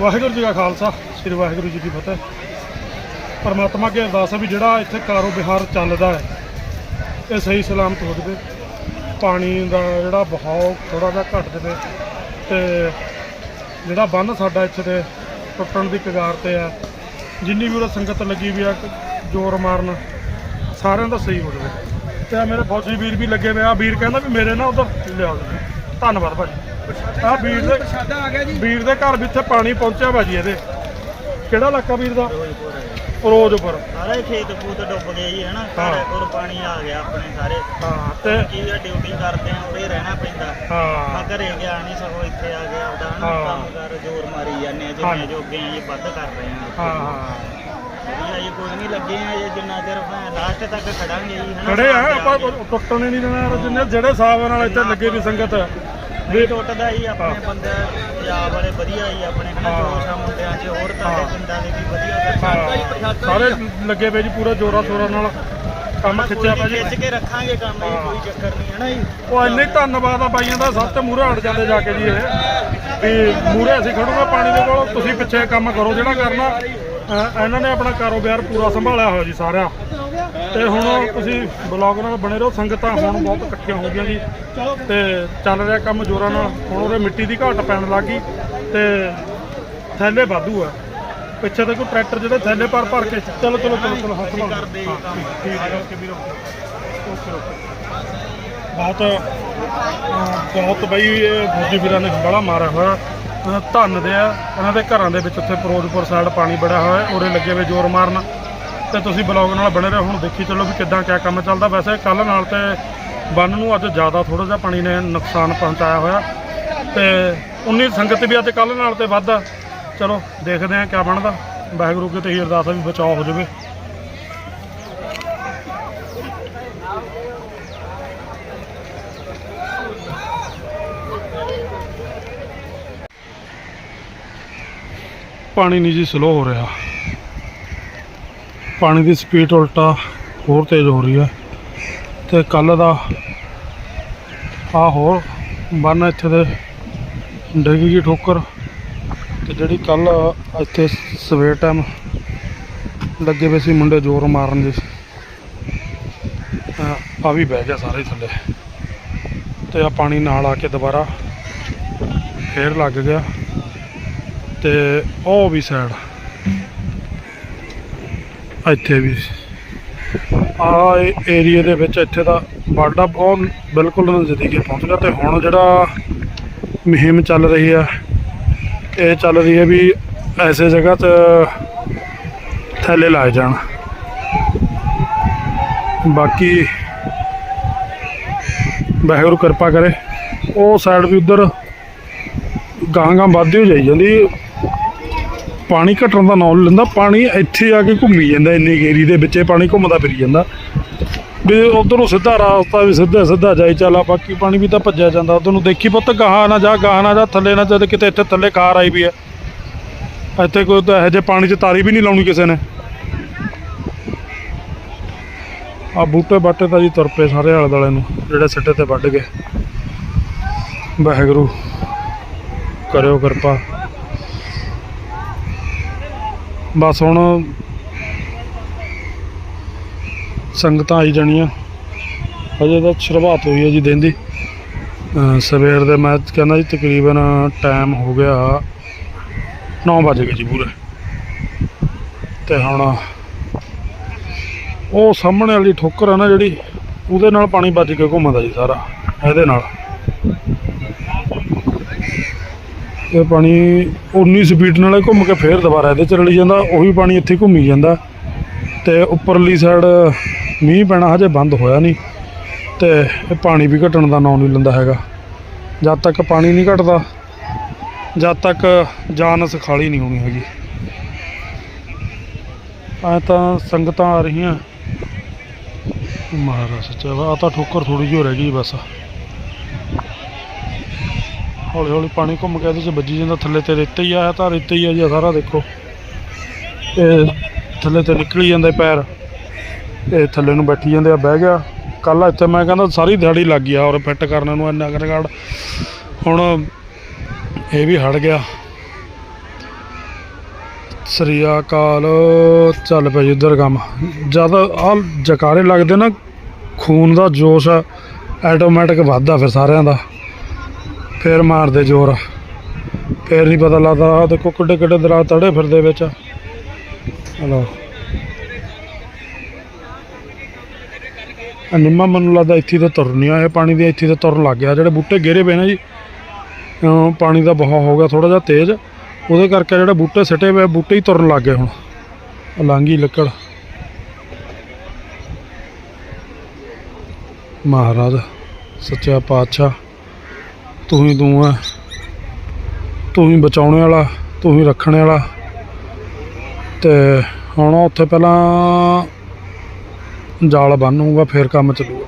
ਵਾਹਿਗੁਰੂ ਜੀ ਕਾ ਖਾਲਸਾ, ਸ੍ਰੀ ਵਾਹਿਗੁਰੂ ਜੀ ਕੀ ਫਤਿਹ। ਪਰਮਾਤਮਾ ਅੱਗੇ ਅਰਦਾਸ ਹੈ ਵੀ ਜਿਹੜਾ ਇੱਥੇ ਕਾਰੋਬਾਰ ਚੱਲਦਾ ਹੈ, ਇਹ ਸਹੀ ਸਲਾਮਤ ਹੋ ਜਾਵੇ। ਪਾਣੀ ਦਾ ਜਿਹੜਾ ਬਹਾਅ ਥੋੜਾ ਜਿਹਾ ਘਟ ਜਾਵੇ ਤੇ ਜਿਹੜਾ ਬੰਨ ਸਾਡਾ ਇੱਥੇ ਤੇ ਟੁੱਟਣ ਦੀ ਕਗਾਰ ਤੇ ਆ, ਜਿੰਨੀ ਵੀ ਉਹਦਾ ਸੰਗਤ ਲੱਗੀ ਵੀ ਆ, ਜੋਰ ਮਾਰਨ, ਸਾਰਿਆਂ ਦਾ ਸਹੀ ਹੋ ਜਾਵੇ। ਤੇ ਮੇਰੇ ਫੌਜੀ ਵੀਰ ਵੀ ਲੱਗੇ ਹੋਏ ਆ। ਵੀਰ ਕਹਿੰਦਾ ਵੀ ਮੇਰੇ ਨਾਲ ਉਧਰ ਲਿਆਓ ਜੀ। ਧੰਨਵਾਦ ਭਾਜੀ। ਆ ਵੀਰ ਦੇ ਪ੍ਰਸ਼ਾਦਾ ਆ ਗਿਆ ਜੀ। ਵੀਰ ਦੇ ਘਰ ਵਿੱਚ ਪਾਣੀ ਪਹੁੰਚਿਆ ਭਾਜੀ ਇਹਦੇ। ਕਿਹੜਾ ਇਲਾਕਾ ਵੀਰ ਦਾ? ਫਿਰੋਜ਼ਪੁਰ। ਸਾਰੇ ਖੇਤ ਖੂਤ ਡੁੱਬ ਗਏ ਜੀ ਹਨਾ। ਘਰ ਕੋਲ ਪਾਣੀ ਆ ਗਿਆ ਆਪਣੇ ਸਾਰੇ। ਹਾਂ ਤੇ ਕੀ ਆ ਡਿਊਟੀ ਕਰਦੇ ਆ ਉਰੇ ਰਹਿਣਾ ਪੈਂਦਾ। ਆ ਹਾਂ ਘਰੇ ਗਿਆ ਨਹੀਂ ਸਗੋਂ ਇੱਥੇ ਆ ਗਿਆ ਉਹਦਾ ਹਨਾ। ਕੰਮ ਕਰ ਜ਼ੋਰ ਮਾਰੀ ਜਾਂਦੇ ਆ। ਜਿੰਨੇ ਜੋਗੇ ਆ ਜੀ ਵੱਧ ਕਰ ਰਹੇ ਆ। ਹਾਂ ਹਾਂ। ਜੀ ਕੋਈ ਨਹੀਂ ਲੱਗੇ ਆ ਜੀ ਜਿੰਨਾ ਚਿਰ ਲਾਸਟ ਤੱਕ ਖੜਾਂਗੇ ਜੀ ਹਨਾ? ਖੜੇ ਆ ਆਪਾਂ। ਟੁੱਟਣ ਨਹੀਂ ਦੇਣਾ ਜਿੰਨੇ ਜਿਹੜੇ ਹਿਸਾਬ ਨਾਲ ਇੱਥੇ ਲੱਗੇ ਵੀ ਸੰਗਤ। ਵੀ ਟੁੱਟਦਾ ਜੀ ਆਪਣੇ ਹਾਂ। ਬੰਦੇ ਪੰਜਾਬ ਵਾਲੇ ਵਧੀਆ ਜੀ ਆਪਣੇ ਹਨਾ ਹਾਂ। ਜੋਸ਼ ਆ ਮੁੰਡਿਆਂ 'ਚ ਹੋਰ ਹਾਂ। ਤੁਹਾਡੇ ਪਿੰਡਾਂ ਦੇ ਵੀ ਵਧੀਆ ਕਰਦੇ ਹਾਂ, ਸਾਰੇ ਲੱਗੇ ਪਏ ਜੀ ਪੂਰਾ ਜੋਰਾ ਸ਼ੋਰਾ ਨਾਲ ਕੰਮ ਖਿੱਚਿਆ ਪਿਆ ਜੀ ਖਿੱਚ ਕੇ ਰੱਖਾਂਗੇ ਕੰਮ ਜੀ ਹਾਂ। ਕੋਈ ਚੱਕਰ ਨਹੀਂ ਹੈ ਨਾ ਜੀ ਉਹ ਇੰਨੇ ਹੀ ਧੰਨਵਾਦ ਆ ਬਾਈਆਂ ਦਾ ਸਭ ਤੋਂ ਮੂਹਰੇ ਹਟ ਜਾਂਦੇ ਜਾ ਕੇ ਜੀ ਇਹ ਵੀ ਮੂਹਰੇ ਅਸੀਂ ਖੜੂਗੇ ਪਾਣੀ ਦੇ ਕੋਲ ਤੁਸੀਂ ਪਿੱਛੇ ਕੰਮ ਕਰੋ ਜਿਹੜਾ ਕਰਨਾ ਇਹਨਾਂ ਨੇ ਆਪਣਾ ਕਾਰੋਬਾਰ ਪੂਰਾ ਸੰਭਾਲਿਆ ਹੋਇਆ ਜੀ ਸਾਰਿਆਂ। ਤੇ ਹੁਣ ਤੁਸੀਂ ਬਲੌਗ ਨਾਲ ਬਣੇ ਰਹੋ ਸੰਗਤਾਂ ਹੁਣ ਬਹੁਤ ਇਕੱਠੀਆਂ ਹੋ ਗਈਆਂ ਜੀ। ਤੇ ਚੱਲ ਰਿਹਾ ਕੰਮ ਜੋਰਾਂ ਨਾਲ ਹੁਣ ਉਹਦੇ ਮਿੱਟੀ ਦੀ ਘਾਟ ਪੈਣ ਲੱਗੀ ਤੇ ਥੈਲੇ ਵਾਧੂ ਆ। ਪਿੱਛੇ ਤੇ ਕੋਈ ਟਰੈਕਟਰ ਜਿਹੜੇ ਥੈਲੇ ਭਰ ਭਰ ਕੇ ਚਲੋ ਚਲੋ ਚਲੋ ਚਲੋ ਹੱਥ ਨਾਲ ਬਹੁਤ ਅਹ ਬਹੁਤ ਬਈ ਇਹ ਫੌਜੀ ਵੀਰਾਂ ਨੇ ਬੜਾ ਮਾਰਿਆ ਹੋਇਆ। ਅਹ ਧੰਨ ਦੇ ਆ। ਇਹਨਾਂ ਦੇ ਘਰਾਂ ਦੇ ਵਿੱਚ ਉੱਥੇ ਫਿਰੋਜ਼ਪੁਰ ਸਾਈਡ ਪਾਣੀ ਬੜਾ ਹੋਇਆ ਉਰੇ ਲੱਗੇ ਵੇ ਜ਼ੋਰ ਮਾਰਨ। ਤੇ ਤੁਸੀਂ ਬਲੌਗ ਨਾਲ ਬਣੇ ਰਹੋ, ਹੁਣ ਦੇਖੀ ਚੱਲੋ ਵੀ ਕਿੱਦਾਂ ਕਿਆ ਕੰਮ ਚੱਲਦਾ। ਵੈਸੇ ਕੱਲ ਨਾਲ ਤੇ ਬੰਨ ਨੂੰ ਅੱਜ ਜ਼ਿਆਦਾ ਥੋੜਾ ਜਿਹਾ ਪਾਣੀ ਨੇ ਨੁਕਸਾਨ ਪਹੁੰਚਾਇਆ ਹੋਇਆ। ਤੇ ਉਨੀ ਸੰਗਤ ਵੀ ਅੱਜ ਕੱਲ ਨਾਲ ਤੇ ਵੱਧ ਆ। ਚਲੋ ਦੇਖਦੇ ਆ ਕਿਆ ਬਣਦਾ। ਵਾਹਿਗੁਰੂ ਕਿਤੇ ਹੀ ਅਰਦਾਸ ਆ ਵੀ ਬਚਾਓ ਹੋ ਜਾਵੇ। ਪਾਣੀ ਨਹੀਂ ਜੀ ਸਲੋ ਹੋ ਰਿਹਾ। ਪਾਣੀ ਦੀ ਸਪੀਡ ਉਲਟਾ ਹੋਰ ਤੇਜ਼ ਹੋ ਰਹੀ ਹੈ। ਤੇ ਕੱਲ ਦਾ ਆ ਹੋਰ ਬੰਨ ਇੱਥੇ ਦੇ ਡਿੱਗ ਗਈ ਠੋਕਰ। ਤੇ ਜਿਹੜੀ ਕੱਲ ਇੱਥੇ ਸਵੇਰ ਟਾਈਮ ਲੱਗੇ ਵੇ ਸੀ, ਮੁੰਡੇ ਜ਼ੋਰ ਮਾਰਨ ਦੇ। ਆ ਵੀ ਬਹਿ ਗਿਆ ਸਾਰੇ ਥੱਲੇ। ਤੇ ਆ ਪਾਣੀ ਨਾਲ ਆ ਕੇ ਦੁਬਾਰਾ ਫੇਰ ਲੱਗ ਗਿਆ। ਤੇ ਉਹ ਵੀ ਸਾਈਡ। ਇੱਥੇ ਵੀ। ਆ ਏਰੀਆ ਦੇ ਵਿੱਚ ਇੱਥੇ ਦਾ ਬਾਡਾ ਬਹੁਤ ਬਿਲਕੁਲ ਨਜ਼ਦੀਕੇ ਪਹੁੰਚ ਗਿਆ ਤੇ ਹੁਣ ਜਿਹੜਾ ਮੁਹਿੰਮ ਚੱਲ ਰਹੀ ਆ, ਇਹ ਚੱਲ ਰਹੀ ਹੈ ਵੀ ਐਸੇ ਜਗ੍ਹਾ 'ਤੇ ਥੈਲੇ ਲਾਏ ਜਾਣ। ਬਾਕੀ ਵਾਹਿਗੁਰੂ ਕਿਰਪਾ ਕਰੇ। ਉਹ ਸਾਈਡ ਵੀ ਉਧਰ ਗਾਂ ਗਾਂ ਵੱਧਦੀ ਹੋ ਜਾਈ ਜਾਂਦੀ। ਪਾਣੀ ਘਟਣ ਦਾ ਨਾਂ ਲੈਂਦਾ, ਪਾਣੀ ਇੱਥੇ ਆ ਕੇ ਘੁੰਮੀ ਜਾਂਦਾ, ਇੰਨੀ ਗੇਰੀ ਦੇ ਵਿੱਚੇ ਪਾਣੀ ਘੁੰਮਦਾ ਫਿਰੀ ਜਾਂਦਾ। ਵੀ ਉਧਰ ਨੂੰ ਸਿੱਧਾ ਰਸਤਾ ਵੀ ਸਿੱਧਾ ਸਿੱਧਾ ਜਾਈ ਚੱਲਾ ਬਾਕੀ ਪਾਣੀ ਵੀ ਤਾਂ ਭੱਜਿਆ ਜਾਂਦਾ। ਉਧਰ ਨੂੰ ਦੇਖੀ ਪੁੱਤ, ਗਾਹਾਂ ਨਾ ਜਾ, ਗਾਹਾਂ ਨਾ ਜਾ, ਥੱਲੇ ਨਾ ਜਦ ਕਿਤੇ ਇੱਥੇ ਥੱਲੇ ਕਾਰ ਆਈ ਵੀ ਹੈ। ਇੱਥੇ ਕੋਈ ਤਾਂ ਇਹੋ ਜਿਹੇ ਪਾਣੀ 'ਚ ਤਾਰੀ ਵੀ ਨਹੀਂ ਲਾਉਣੀ ਕਿਸੇ ਨੇ। ਆ ਬੂਟੇ ਬਾਟੇ ਤਾਂ ਜੀ ਤੁਰ ਪਏ ਸਾਰੇ ਆਲੇ ਦੁਆਲੇ ਨੂੰ, ਜਿਹੜੇ ਸਿੱਟੇ ਤੇ ਵੱਢ ਗਏ। ਵਾਹਿਗੁਰੂ, ਕਰਿਓ ਕਿਰਪਾ। ਬਸ ਹੁਣ ਸੰਗਤਾਂ ਆਈ ਜਾਣੀਆਂ। ਅਜੇ ਤਾਂ ਸ਼ੁਰੂਆਤ ਹੋਈ ਹੈ ਜੀ ਦਿਨ ਦੀ। ਸਵੇਰ ਦੇ ਮੈਂ ਕਹਿੰਦਾ ਜੀ ਤਕਰੀਬਨ ਟਾਈਮ ਹੋ ਗਿਆ 9 ਵਜੇ ਗਏ ਜੀ ਪੂਰੇ। ਤੇ ਹੁਣ ਉਹ ਸਾਹਮਣੇ ਵਾਲੀ ਠੋਕਰ ਆ ਨਾ ਜਿਹੜੀ, ਉਹਦੇ ਨਾਲ ਪਾਣੀ ਵੱਜ ਕੇ ਘੁੰਮਦਾ ਜੀ ਸਾਰਾ, ਇਹਦੇ ਨਾਲ। ਇਹ ਪਾਣੀ ਉਨੀ ਸਪੀਡ ਨਾਲ ਘੁੰਮ ਕੇ ਫੇਰ ਦੁਬਾਰਾ ਇਹਦੇ ਚ ਰਲੀ ਜਾਂਦਾ, ਉਹੀ ਪਾਣੀ ਇੱਥੇ ਘੁੰਮੀ ਜਾਂਦਾ। ਤੇ ਉੱਪਰਲੀ ਸਾਈਡ ਮੀਂਹ ਪੈਣਾ ਹਜੇ ਬੰਦ ਹੋਇਆ ਨਹੀਂ, ਤੇ ਇਹ ਪਾਣੀ ਵੀ ਘਟਣ ਦਾ ਨਾਂ ਨਹੀਂ ਲੈਂਦਾ ਹੈਗਾ। ਜਦ ਤੱਕ ਪਾਣੀ ਨਹੀਂ ਘਟਦਾ, ਜਦ ਤੱਕ ਜਾਨ ਸਖਾਲੀ ਨਹੀਂ ਹੋਣੀ ਹੈਗੀ। ਐ ਤਾਂ ਸੰਗਤਾਂ ਆ ਰਹੀਆਂ। ਮਹਾਰਾਜ ਸੱਚਾ ਵਾ, ਆਹ ਤਾਂ ਠੋਕਰ ਥੋੜੀ ਜਿਹੀ ਹੋ ਰਹਿ ਗਈ ਬਸ। ਹੌਲੀ ਹੌਲੀ ਪਾਣੀ ਘੁੰਮ ਕੇ ਇਹਦੇ ਚ ਵੱਜੀ ਜਾਂਦਾ ਥੱਲੇ ਤੇ ਰੇਤਾ ਹੀ ਆਇਆ ਤਾਂ ਰੇਤਾ ਹੀ ਆ ਜੀ ਸਾਰਾ ਦੇਖੋ। ਇਹ ਥੱਲੇ ਤੇ ਨਿਕਲੀ ਜਾਂਦੇ ਪੈਰ। ਇਹ ਥੱਲੇ ਨੂੰ ਬੈਠੀ ਜਾਂਦੇ ਆ, ਬਹਿ ਗਿਆ। ਕੱਲ ਇੱਥੇ ਮੈਂ ਕਹਿੰਦਾ ਸਾਰੀ ਦਿਹਾੜੀ ਲੱਗ ਗਿਆ ਔਰ ਫਿੱਟ ਕਰਨ ਨੂੰ ਇੰਨਾ ਕਰਗੜ ਹੁਣ ਇਹ ਵੀ ਹਟ ਗਿਆ। ਸ੍ਰੀ ਅਕਾਲ। ਚੱਲ ਪਿਆ ਜੀ ਉਧਰ ਕੰਮ। ਜਦ ਆ ਜਕਾਰੇ ਲੱਗਦੇ ਨਾ, ਖੂਨ ਦਾ ਜੋਸ਼ ਆਟੋਮੈਟਿਕ ਵੱਧਦਾ ਫਿਰ ਸਾਰਿਆਂ ਦਾ। ਫਿਰ ਮਾਰਦੇ ਜ਼ੋਰ। ਫਿਰ ਨਹੀਂ ਪਤਾ ਲੱਗਦਾ, ਆਹ ਦੇਖੋ ਕਿੱਡੇ ਕਿੱਡੇ ਦਰਾਤ ਤੜੇ ਫਿਰਦੇ ਵਿੱਚ। ਹਲੋ। ਨਿੰਮਾ ਮੈਨੂੰ ਲੱਗਦਾ ਇੱਥੇ ਤੇ ਤੁਰ ਨਹੀਂ ਆਇਆ, ਪਾਣੀ ਦੇ ਇੱਥੇ ਤੇ ਤੁਰ ਲੱਗ ਗਿਆ। ਜਿਹੜੇ ਬੂਟੇ ਗੇਰੇ ਪਏ ਨੇ ਜੀ ਪਾਣੀ ਦਾ ਬਹਾਅ ਹੋ ਗਿਆ ਥੋੜਾ ਜਿਹਾ ਤੇਜ਼। ਉਹਦੇ ਕਰਕੇ ਜਿਹੜੇ ਬੂਟੇ ਸਿੱਟੇ ਪਏ, ਬੂਟੇ ਹੀ ਤੁਰਨ ਲੱਗ ਗਏ ਹੁਣ। ਆਹ ਲਾਂਘੀ ਲੱਕੜ। ਮਹਾਰਾਜ, ਸੱਚਾ ਪਾਤਸ਼ਾਹ। ਤੂੰ ਹੀ ਤੂੰ ਹੈ ਤੂੰ ਹੀ ਬਚਾਉਣੇ ਵਾਲਾ, ਤੂੰ ਹੀ ਰੱਖਣੇ ਵਾਲਾ। ਤੇ ਹੁਣ ਉੱਥੇ ਪਹਿਲਾਂ ਜਾਲ ਬੰਨੂਗਾ ਫਿਰ ਕੰਮ ਚੱਲੂਗਾ।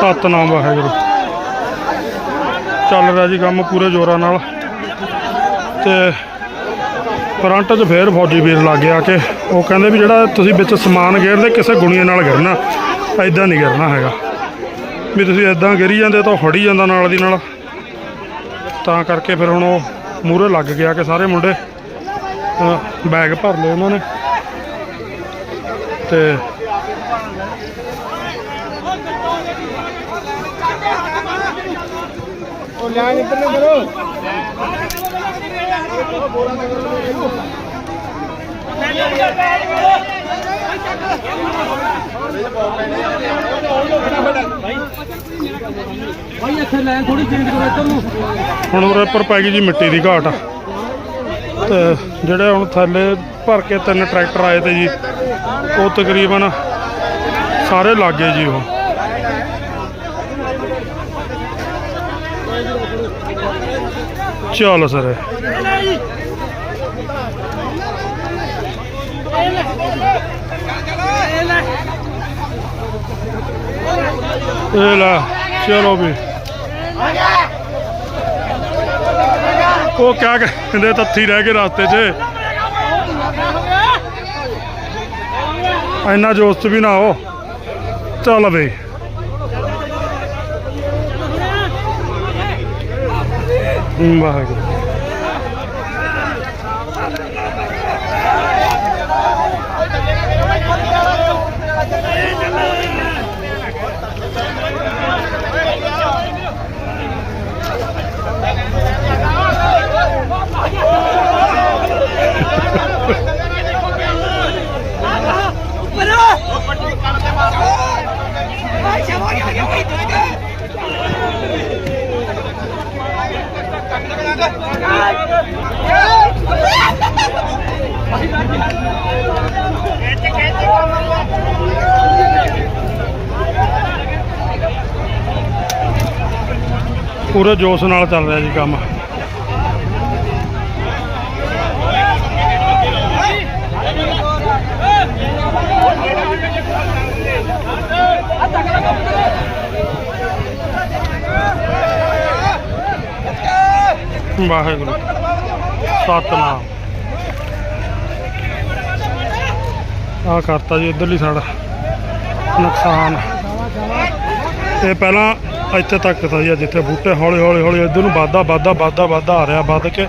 ਸਤਨਾਮ ਵਾਹਿਗੁਰੂ। ਚੱਲ ਰਿਹਾ ਜੀ ਕੰਮ ਪੂਰੇ ਜ਼ੋਰਾਂ ਨਾਲ। ਤੇ ਫਰੰਟ 'ਚ ਫੇਰ ਫੌਜੀ ਵੀਰ ਲੱਗ ਆ ਕੇ ਉਹ ਕਹਿੰਦੇ ਵੀ ਜਿਹੜਾ ਤੁਸੀਂ ਵਿੱਚ ਸਮਾਨ ਗੇਰਦੇ, ਕਿਸੇ ਗੁਣੀਆਂ ਨਾਲ ਗਿਰਨਾ। ਐਦਾਂ ਨਹੀਂ ਗਿਰਨਾ ਹੈਗਾ। ਵੀ ਤੁਸੀਂ ਐਦਾਂ ਗਿਰੀ ਜਾਂਦੇ ਤਾਂ ਉਹ ਫੜੀ ਜਾਂਦਾ ਨਾਲ ਦੀ ਨਾਲ। ਤਾਂ ਕਰਕੇ ਫਿਰ ਹੁਣ ਉਹ ਮੂਹਰੇ ਲੱਗ ਗਿਆ ਕਿ ਸਾਰੇ ਮੁੰਡੇ ਬੈਗ ਭਰ ਲਏ ਉਹਨਾਂ ਨੇ। ਤੇ ਭਾਈ ਇੱਥੇ ਲਾਈਨ ਥੋੜੀ ਚੇਂਜ ਕਰੋ ਇੱਧਰ ਨੂੰ। ਹੁਣ ਉਰੇ ਉੱਪਰ ਪੈ ਗਈ ਜੀ ਮਿੱਟੀ ਦੀ ਘਾਟ। ਤੇ ਜਿਹੜੇ ਹੁਣ ਥੱਲੇ ਭਰ ਕੇ ਤਿੰਨ ਟਰੈਕਟਰ ਆਏ ਤੇ ਜੀ ਉਹ ਤਕਰੀਬਨ ਸਾਰੇ ਲੱਗੇ ਜੀ ਉਹ। ਚੱਲ ਸਰ। ਇਹ ਲੈ ਚਲੋ ਵੀ ਉਹ ਕਿਆ ਕਹਿੰਦੇ, ਤੱਥੀ ਰਹਿ ਗਏ ਰਸਤੇ 'ਚ। ਇੰਨਾ ਜੋਸ਼ ਵੀ ਨਾ ਹੋ ਚੱਲ ਬਈ। ਵਾਹਿਗੁਰੂ। ਪੂਰੇ ਜੋਸ਼ ਨਾਲ ਚੱਲ ਰਿਹਾ ਜੀ ਕੰਮ। ਵਾਹਿਗੁਰੂ। ਸਤਨਾਮ। ਆ ਕਰਤਾ ਜੀ ਇਧਰਲੀ ਸਾਈਡ। ਨੁਕਸਾਨ। ਇਹ ਪਹਿਲਾਂ ਇੱਥੇ ਤੱਕ ਤਾਂ ਜੀ ਜਿੱਥੇ ਬੂਟੇ ਹੌਲੀ ਹੌਲੀ ਹੌਲੀ ਇੱਧਰ ਨੂੰ ਵਾਧਾ ਵਾਧਾ ਵਾਧਾ ਵਾਧਾ ਆ ਰਿਹਾ, ਵੱਧ ਕੇ।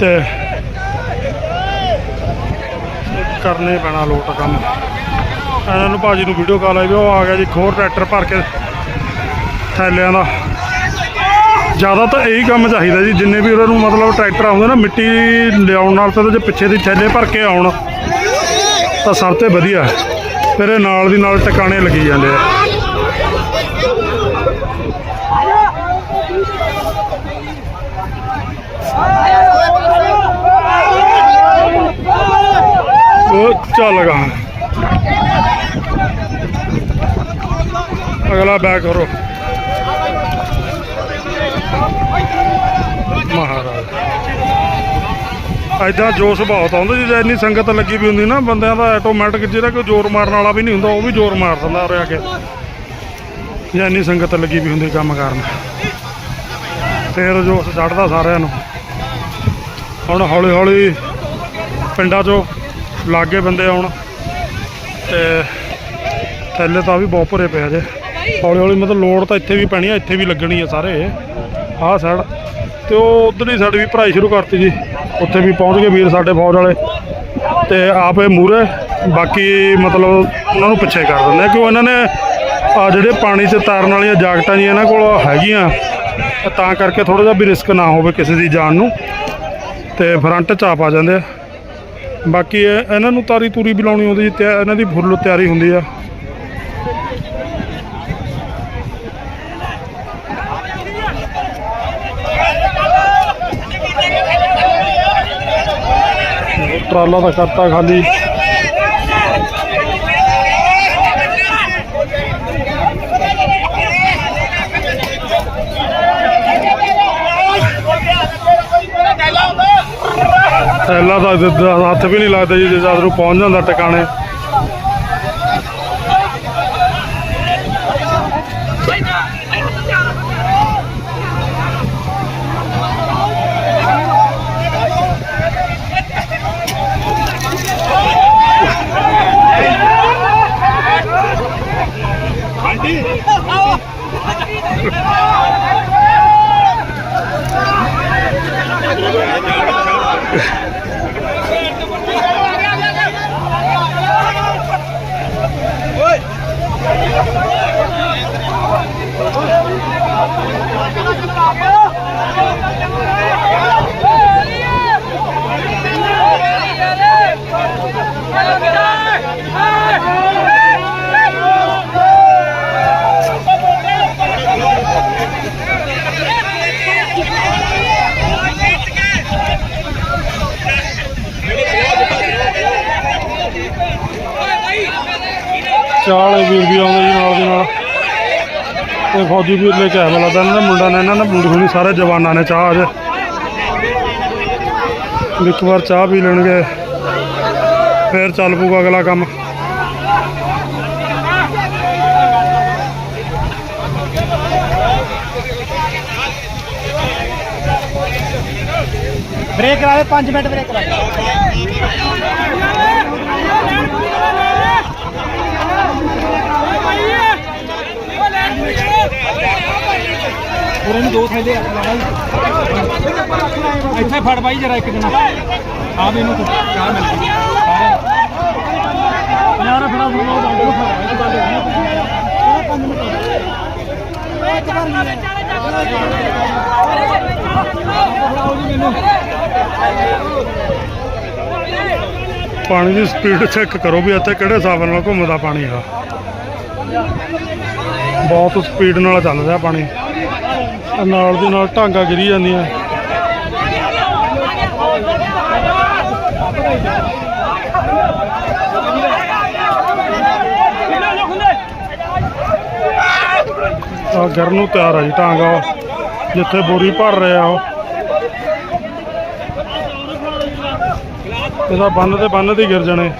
ਤੇ ਕਰਨੇ ਪੈਣਾ ਲੋਟ ਕੰਮ। ਇਹਨਾਂ ਨੂੰ ਭਾਜੀ ਨੂੰ ਵੀਡੀਓ ਕਾਲ ਆਈ ਵੀ ਉਹ ਆ ਗਿਆ ਜੀ, ਇੱਕ ਹੋਰ ਟਰੈਕਟਰ ਭਰ ਕੇ ਥੈਲਿਆਂ ਦਾ। ਜ਼ਿਆਦਾ ਤਾਂ ਇਹੀ ਕੰਮ ਚਾਹੀਦਾ ਜੀ, ਜਿੰਨੇ ਵੀ ਉਹਨਾਂ ਨੂੰ ਮਤਲਬ ਟਰੈਕਟਰ ਆਉਂਦੇ ਨਾ, ਮਿੱਟੀ ਲਿਆਉਣ ਨਾਲ ਤਾਂ ਜੇ ਪਿੱਛੇ ਦੀ ਥੈਲੇ ਭਰ ਕੇ ਆਉਣ। ਤਾਂ ਸਭ ਤੋਂ ਵਧੀਆ। ਹੈ। ਨਾਲ ਦੀ ਨਾਲ ਟਿਕਾਣੇ ਲੱਗੀ ਜਾਂਦੇ ਆ। ਉਹ ਚੱਲ ਗਾ। ਅਗਲਾ ਬੈਕ ਕਰੋ ਮਹਾਰਾਜ ਐਦਾਂ ਜੋਸ਼ ਬਹੁਤ ਆਉਂਦਾ ਜੀ ਜੇ ਇੰਨੀ ਸੰਗਤ ਲੱਗੀ ਵੀ ਹੁੰਦੀ ਨਾ, ਬੰਦਿਆਂ ਦਾ ਆਟੋਮੈਟਿਕ ਜਿਹੜਾ ਕੋਈ ਜ਼ੋਰ ਮਾਰਨ ਵਾਲਾ ਵੀ ਨਹੀਂ ਹੁੰਦਾ, ਉਹ ਵੀ ਜ਼ੋਰ ਮਾਰ ਦਿੰਦਾ ਉਰੇ ਆ ਕੇ ਜੇ ਇੰਨੀ ਸੰਗਤ ਲੱਗੀ ਵੀ ਹੁੰਦੀ ਕੰਮ ਕਰਨ। ਫੇਰ ਜੋਸ਼ ਚੜਦਾ ਸਾਰਿਆਂ ਨੂੰ। ਹੁਣ ਹੌਲੀ ਹੌਲੀ ਪਿੰਡਾਂ 'ਚੋਂ ਲਾਗੇ ਬੰਦੇ ਆਉਣ ਤੇ ਥੱਲੇ ਤਾਂ ਵੀ ਬਹੁਤ ਭਰੇ ਪਿਆ ਜੇ। ਹੌਲੀ ਹੌਲੀ ਮਤਲਬ ਲੋੜ ਤਾਂ ਇੱਥੇ ਵੀ ਪੈਣੀ ਆ, ਇੱਥੇ ਵੀ ਲੱਗਣੀ ਆ ਸਾਰੇ। ਆਹ ਸਾਈਡ ਤੇ ਉਹ ਉਧਰਲੀ ਸਾਈਡ ਵੀ ਭਰਾਈ ਸ਼ੁਰੂ ਕਰਤੀ ਜੀ। ਉੱਥੇ ਵੀ ਪਹੁੰਚ ਗਏ ਵੀਰ ਸਾਡੇ ਫੌਜ ਵਾਲੇ ਤੇ ਆਪੇ ਮੂਰੇ ਬਾਕੀ ਮਤਲਬ ਉਹਨਾਂ ਨੂੰ ਪਿੱਛੇ ਕਰ ਦਿੰਦੇ ਕਿਉਂ ਇਹਨਾਂ ਨੇ ਆ ਜਿਹੜੇ ਪਾਣੀ 'ਚ ਤੈਰਨ ਵਾਲੀਆਂ ਜਾਕਟਾਂ ਜੀ ਇਹਨਾਂ ਕੋਲ ਹੈਗੀਆਂ, ਤਾਂ ਕਰਕੇ ਥੋੜਾ ਜਿਹਾ ਵੀ ਰਿਸਕ ਨਾ ਹੋਵੇ ਕਿਸੇ ਦੀ ਜਾਨ ਨੂੰ, ਤੇ ਫਰੰਟ 'ਚ ਆਪ ਆ ਜਾਂਦੇ ਆ। ਬਾਕੀ ਇਹਨਾਂ ਨੂੰ ਤਾਰੀ ਤੂਰੀ ਵੀ ਲਾਉਣੀ ਆਉਂਦੀ ਤੇ ਇਹਨਾਂ ਦੀ ਫੁੱਲ ਤਿਆਰੀ ਹੁੰਦੀ ਆ। ਟਰਾਲਾ ਤਾਂ ਕਰਤਾ ਖਾਲੀ। ਥੈਲਾ ਦਾ ਦ- ਹੱਥ ਵੀ ਨਹੀਂ ਲੱਗਦਾ ਜੀ, ਜੇ ਜਦ ਨੂੰ ਪਹੁੰਚ ਜਾਂਦਾ ਟਿਕਾਣੇ। ਤੇ ਲੈ ਕੇ ਆਇਆ ਲੱਗਦਾ ਇਹਨਾਂ ਦਾ ਮੁੰਡਾ ਨੇ, ਇਹਨਾਂ ਦਾ ਮੁੰਡੇ ਹੁਣੀ ਸਾਰੇ ਜਵਾਨਾਂ ਨੇ ਚਾਹ ਅੱਜ। ਇੱਕ ਵਾਰ ਚਾਹ ਪੀ ਲੈਣਗੇ, ਫਿਰ ਚੱਲ ਪੂਗਾ ਅਗਲਾ ਕੰਮ। ਬ੍ਰੇਕ ਕਰਾ ਦੇ 5 ਮਿੰਟ ਬ੍ਰੇਕ ਕਰਾ ਦੇ ਨੂੰ ਦੋ ਥੈਲੇ ਇੱਥੇ ਫੜ ਬਾਈ ਜਰਾ ਇੱਕ ਜਣਾ। ਆ ਵੀ ਇਹਨੂੰ ਚਾਹ ਮਿਲ ਗਈ। ਯਾਰ ਫੜਾ ਫੜਾ, ਉਹ ਬਾਂਡੇ ਪਾਣੀ ਦੀ ਸਪੀਡ ਚੈੱਕ ਕਰੋ ਵੀ ਇੱਥੇ ਕਿਹੜੇ ਹਿਸਾਬ ਨਾਲ ਘੁੰਮਦਾ ਪਾਣੀ ਆ। ਬਹੁਤ ਸਪੀਡ ਨਾਲ ਚੱਲ ਰਿਹਾ ਪਾਣੀ। ਆਹ ਨਾਲ ਦੀ ਨਾਲ ਢਾਂਗਾ ਗਿਰੀ ਜਾਂਦੀਆਂ ਆ ਘਰ ਨੂੰ ਤਿਆਰ ਆ ਜੀ ਢਾਂਗਾ ਉਹ। ਜਿੱਥੇ ਬੋਰੀ ਭਰ ਰਿਹਾ ਉਹ ਇਹਦਾ ਬੰਨ ਤੇ ਬੰਨ ਦੀ ਗਿਰ ਜਾਣੇ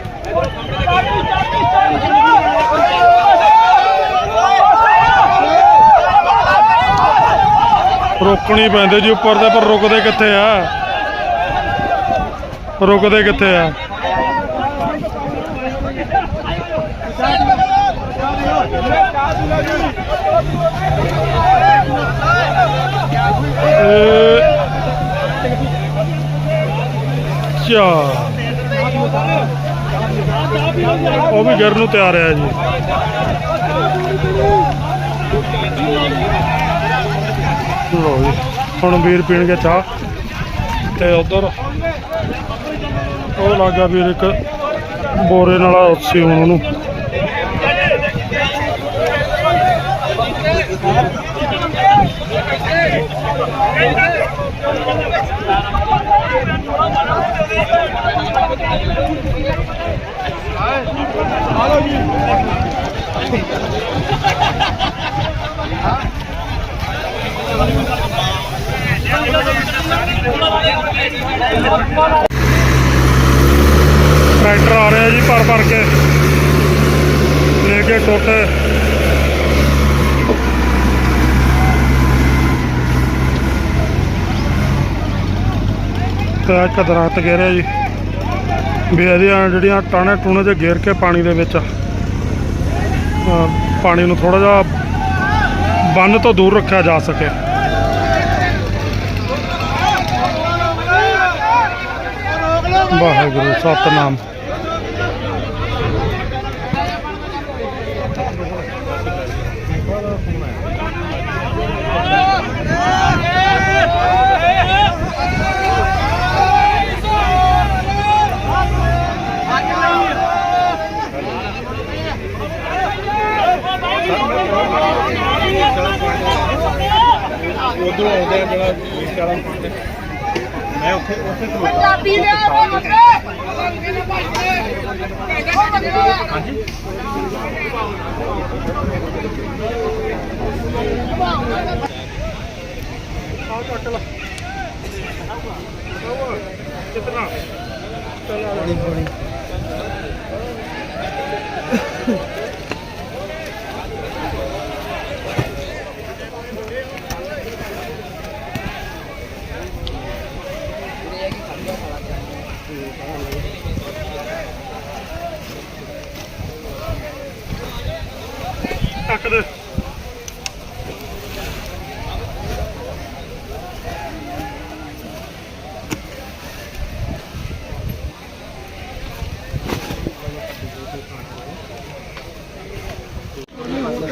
ਰੋਕਣੀ ਪੈਂਦੇ ਜੀ ਉੱਪਰ ਤੇ, ਪਰ ਰੁਕਦੇ ਕਿੱਥੇ ਆ? ਰੁਕਦੇ ਕਿੱਥੇ ਆ? ਇਹ ਉਹ ਵੀ ਗਿਰ ਨੂੰ ਤਿਆਰ ਆ ਜੀ। ਲੋ ਜੀ ਹੁਣ ਵੀਰ ਪੀਣਗੇ ਚਾਹ ਤੇ ਉਧਰ ਉਹ ਲੱਗਾ ਵੀਰ ਇੱਕ ਬੋਰੇ ਨਾਲ ਸੀ ਹੁਣ ਉਹਨੂੰ। ਟਰੈਕਟਰ ਆ ਰਿਹਾ ਜੀ ਭਰ ਭਰ ਕੇ। ਲੈ ਕੇ ਟੋਟੇ ਤੇ ਇੱਕ ਦਰਖਤ ਗਿਰਿਆ ਜੀ। ਵੀ ਇਹਦੀਆਂ ਜਿਹੜੀਆਂ ਟਾਣੇ ਟੂਣੇ ਜੇ ਗੇਰ ਕੇ ਪਾਣੀ ਦੇ ਵਿੱਚ ਪਾਣੀ ਨੂੰ ਥੋੜਾ ਜਿਹਾ ਬੰਨ ਤੋਂ ਦੂਰ ਰੱਖਿਆ ਜਾ ਸਕੇ। ਵਾਹਿਗੁਰੂ ਸਤਨਾਮ। ਉਦੋਂ ਆਉਂਦੇ ਜਿਹੜਾ ਵਿਚਾਰਾ ਮੈਂ ਉੱਥੇ ਉੱਥੇ ਪੰਜਾਬੀ ਦੇ ਬੰਦੇ ਹਾਂਜੀ। ਕਿਤਨਾ ਟੱਕ ਦੇ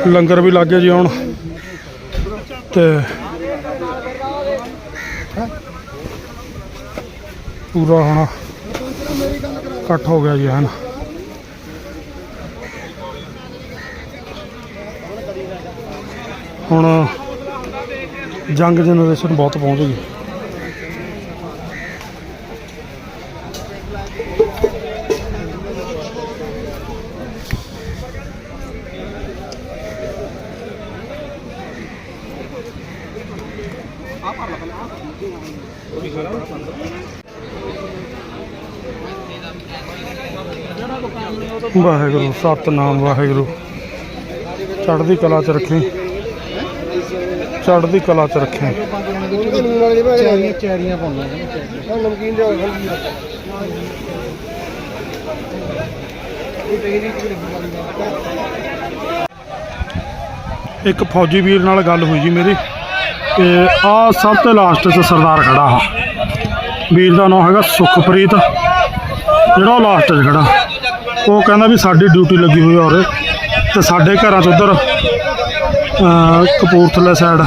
ਲੰਗਰ ਵੀ ਲੱਗੇ ਜੀ ਹੁਣ। ਤੇ ਪੂਰਾ ਹੁਣ ਇਕੱਠ ਹੋ ਗਿਆ ਜੀ ਹਨ ਹੁਣ ਜੰਗ ਜਨਰੇਸ਼ਨ ਬਹੁਤ ਪਹੁੰਚ ਗਈ। ਵਾਹਿਗੁਰੂ ਸਤਨਾਮ ਵਾਹਿਗੁਰੂ। ਚੜ੍ਹਦੀ ਕਲਾ ਚ ਰੱਖੀ। ਚੜ੍ਹਦੀ ਕਲਾ ਚ ਰੱਖੀ ਚੈਰੀਆਂ ਚੈਰੀਆਂ ਪਾਉਂਦਾ ਨਮਕੀਨ ਦੇ ਹਲਦੀ ਇੱਕ ਫੌਜੀ ਵੀਰ ਨਾਲ ਗੱਲ ਹੋਈ ਜੀ ਮੇਰੀ ਤੇ ਆ ਸਭ ਤੋਂ ਲਾਸਟ 'ਚ ਸਰਦਾਰ ਖੜਾ ਆ। ਵੀਰ ਦਾ ਨਾਮ ਹੈਗਾ ਸੁਖਪ੍ਰੀਤ ਜਿਹੜਾ ਉਹ ਲਾਸਟ 'ਚ ਖੜਾ। ਉਹ ਕਹਿੰਦਾ ਵੀ ਸਾਡੀ ਡਿਊਟੀ ਲੱਗੀ ਹੋਈ ਉਰੇ ਤੇ ਸਾਡੇ ਘਰਾਂ 'ਚ ਉਧਰ ਕਪੂਰਥਲੇ ਸਾਈਡ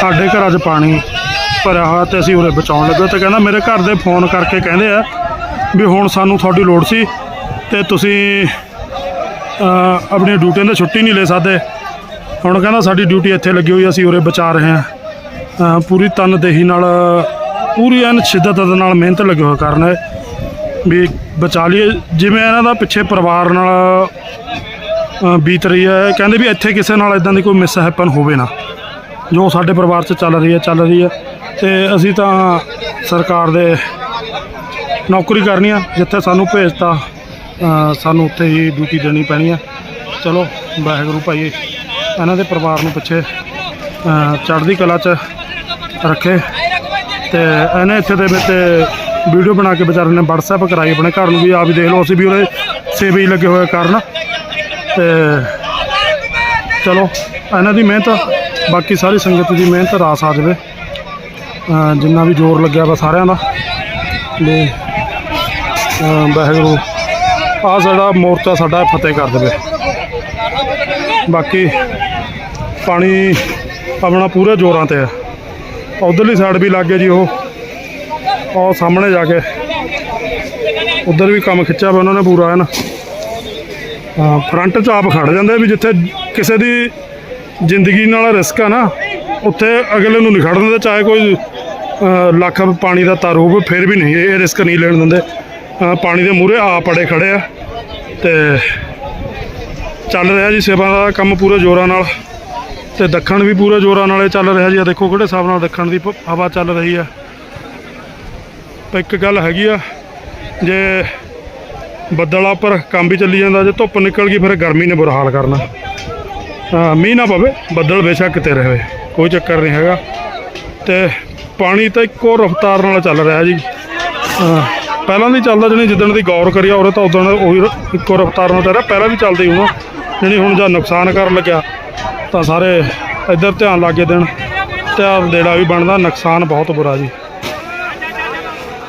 ਸਾਡੇ ਘਰਾਂ 'ਚ ਪਾਣੀ ਭਰਿਆ ਹੋਇਆ ਤੇ ਅਸੀਂ ਉਰੇ ਬਚਾਉਣ ਲੱਗੇ ਤੇ ਕਹਿੰਦਾ ਮੇਰੇ ਘਰ ਦੇ ਫੋਨ ਕਰਕੇ ਕਹਿੰਦੇ ਆ ਵੀ ਹੁਣ ਸਾਨੂੰ ਤੁਹਾਡੀ ਲੋੜ ਸੀ ਤੇ ਤੁਸੀਂ ਆਪਣੀ ਡਿਊਟੀ 'ਤੇ ਛੁੱਟੀ ਨਹੀਂ ਲੈ ਸਕਦੇ। ਹੁਣ ਕਹਿੰਦਾ ਸਾਡੀ ਡਿਊਟੀ ਇੱਥੇ ਲੱਗੀ ਹੋਈ ਅਸੀਂ ਉਰੇ ਬਚਾ ਰਹੇ ਹਾਂ। ਪੂਰੀ ਤਨਦੇਹੀ ਨਾਲ, ਪੂਰੀ ਐਨ ਸ਼ਿੱਦਤ ਨਾਲ ਮਿਹਨਤ ਲੱਗੇ ਹੋਏ ਕਰਨ। ਵੀ ਬਚਾ ਲਈਏ, ਜਿਵੇਂ ਇਹਨਾਂ ਦਾ ਪਿੱਛੇ ਪਰਿਵਾਰ ਨਾਲ ਬੀਤ ਰਹੀ ਹੈ। ਕਹਿੰਦੇ ਵੀ ਇੱਥੇ ਕਿਸੇ ਨਾਲ ਇਦਾਂ ਦੀ ਕੋਈ ਮਿਸ ਹੈਪਨ ਹੋਵੇ ਨਾ। ਜੋ ਸਾਡੇ ਪਰਿਵਾਰ 'ਚ ਚੱਲ ਰਹੀ ਹੈ, ਚੱਲ ਰਹੀ ਹੈ। ਤੇ ਅਸੀਂ ਤਾਂ ਸਰਕਾਰ ਦੇ ਨੌਕਰੀ ਕਰਨੀ ਆ, ਜਿੱਥੇ ਸਾਨੂੰ ਭੇਜਤਾ ਸਾਨੂੰ ਉੱਥੇ ਹੀ ਡਿਊਟੀ ਦੇਣੀ ਪੈਣੀ ਆ। ਚਲੋ, ਵਾਹਿਗੁਰੂ ਭਾਈ, ਇਹਨਾਂ ਦੇ ਪਰਿਵਾਰ ਨੂੰ ਪਿੱਛੇ ਚੜ੍ਹਦੀ ਕਲਾ 'ਚ ਰੱਖੇ। ਤੇ ਇਹਨੇ ਇੱਥੇ ਦੇ ਵਿੱਚ ਵੀਡੀਓ ਬਣਾ ਕੇ ਵਿਚਾਰੇ ਨੇ WhatsApp ਕਰਾਈ, ਆਪਣੇ ਘਰ ਨੂੰ ਵੀ ਆਪ ਵੀ ਦੇਖ ਲਓ। ਅਸੀਂ ਵੀ ਉਹਦੇ ਸੇਵੇ ਹੀ ਲੱਗੇ ਹੋਏ ਕਾਰਨ। ਤੇ ਚਲੋ, ਇਹਨਾਂ ਦੀ ਮਿਹਨਤ ਬਾਕੀ ਸਾਰੀ ਸੰਗਤ ਦੀ ਮਿਹਨਤ ਰਾਸ ਆ ਜਾਵੇ। ਜਿੰਨਾ ਵੀ ਜ਼ੋਰ ਲੱਗਿਆ ਵਾ ਸਾਰਿਆਂ ਦਾ। ਤੇ ਵਾਹਿਗੁਰੂ ਆ ਸਾਡਾ ਮੋਰਚਾ ਸਾਡਾ ਫਤਿਹ ਕਰ ਦੇਵੇ। ਬਾਕੀ ਪਾਣੀ ਆਪਣਾ ਪੂਰੇ ਜ਼ੋਰਾਂ ਤੇ ਹੈ ਉਧਰਲੀ ਸਾਈਡ ਵੀ ਲੱਗ ਗਿਆ ਜੀ ਉਹ। ਉਹ ਸਾਹਮਣੇ ਜਾ ਕੇ। ਉਧਰ ਵੀ ਕੰਮ ਖਿੱਚਿਆ ਵਾ ਉਹਨਾਂ ਨੇ ਪੂਰਾ, ਹੈ ਨਾ? ਫਰੰਟ 'ਚ ਆਪ ਖੜ ਜਾਂਦੇ ਵੀ ਜਿੱਥੇ ਕਿਸੇ ਦੀ ਜ਼ਿੰਦਗੀ ਨਾਲ ਰਿਸਕ ਆ ਨਾ, ਉੱਥੇ ਅਗਲੇ ਨੂੰ ਨਹੀਂ ਖੜ ਦਿੰਦੇ, ਚਾਹੇ ਕੋਈ ਲੱਖ ਪਾਣੀ ਦਾ ਤਰ ਹੋਵੇ, ਫਿਰ ਵੀ ਨਹੀਂ, ਇਹ ਰਿਸਕ ਨਹੀਂ ਲੈਣ ਦਿੰਦੇ। ਪਾਣੀ ਦੇ ਮੂਹਰੇ ਆਪ ਅੜੇ ਖੜੇ ਆ ਤੇ ਚੱਲ ਰਿਹਾ ਜੀ ਸੇਵਾ ਦਾ ਕੰਮ ਪੂਰੇ ਜ਼ੋਰਾਂ ਨਾਲ ਤੇ ਦੱਖਣ ਵੀ ਪੂਰੇ ਜ਼ੋਰਾਂ ਨਾਲ ਚੱਲ ਰਿਹਾ ਜੀ। ਆ ਦੇਖੋ ਕਿਹੜੇ ਹਿਸਾਬ ਨਾਲ ਦੱਖਣ ਦੀ ਪ- ਹਵਾ ਚੱਲ ਰਹੀ ਆ। ਤਾਂ ਇੱਕ ਗੱਲ ਹੈਗੀ ਆ, ਜੇ ਬੱਦਲਾਂ ਉੱਪਰ ਕੰਮ ਵੀ ਚੱਲੀ ਜਾਂਦਾ, ਜੇ ਧੁੱਪ ਨਿਕਲ ਗਈ ਫਿਰ ਗਰਮੀ ਨੇ ਬੁਰਾ ਹਾਲ ਕਰਨਾ। ਹਾਂ, ਮੀਂਹ ਨਾ ਪਵੇ, ਬੱਦਲ ਬੇਸ਼ੱਕ ਕਿਤੇ ਰਹੇ, ਕੋਈ ਚੱਕਰ ਨਹੀਂ ਹੈਗਾ। ਤੇ ਪਾਣੀ ਤਾਂ ਇੱਕੋ ਰਫ਼ਤਾਰ ਨਾਲ ਚੱਲ ਰਿਹਾ ਜੀ। ਪਹਿਲਾਂ ਦੀ ਚੱਲਦਾ ਜਣੀ ਜਿੱਦਣ ਦੀ ਗੌਰ ਕਰੀ ਔਰ ਤਾਂ ਉਦੋਂ ਉਹੀ ਰ- ਇੱਕੋ ਰਫ਼ਤਾਰ ਨਾਲ ਚੱਲ ਰਿਹਾ, ਪਹਿਲਾਂ ਵੀ ਚੱਲਦਾ ਹੀ ਹੋਣਾ। ਜਿਹੜੀ ਹੁਣ ਜਾਂ ਨੁਕਸਾਨ ਕਰਨ ਲੱਗਿਆ, ਤਾਂ ਸਾਰੇ ਇੱਧਰ ਧਿਆਨ ਲਾ ਕੇ ਦੇਣ ਧਿਆਨ ਦੇਣਾ ਵੀ ਬਣਦਾ, ਨੁਕਸਾਨ ਬਹੁਤ ਬੁਰਾ ਜੀ।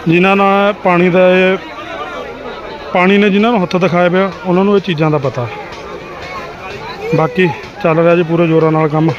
ਜਿਨ੍ਹਾਂ ਨਾਲ ਪਾਣੀ ਦਾ ਇਹ ਪਾਣੀ ਨੇ ਜਿਨ੍ਹਾਂ ਨੂੰ ਹੱਥ ਦਿਖਾਇਆ ਪਿਆ, ਉਹਨਾਂ ਨੂੰ ਇਹ ਚੀਜ਼ਾਂ ਦਾ ਪਤਾ। ਬਾਕੀ ਚੱਲ ਰਿਹਾ ਜੀ ਪੂਰੇ ਜ਼ੋਰਾਂ ਨਾਲ ਕੰਮ।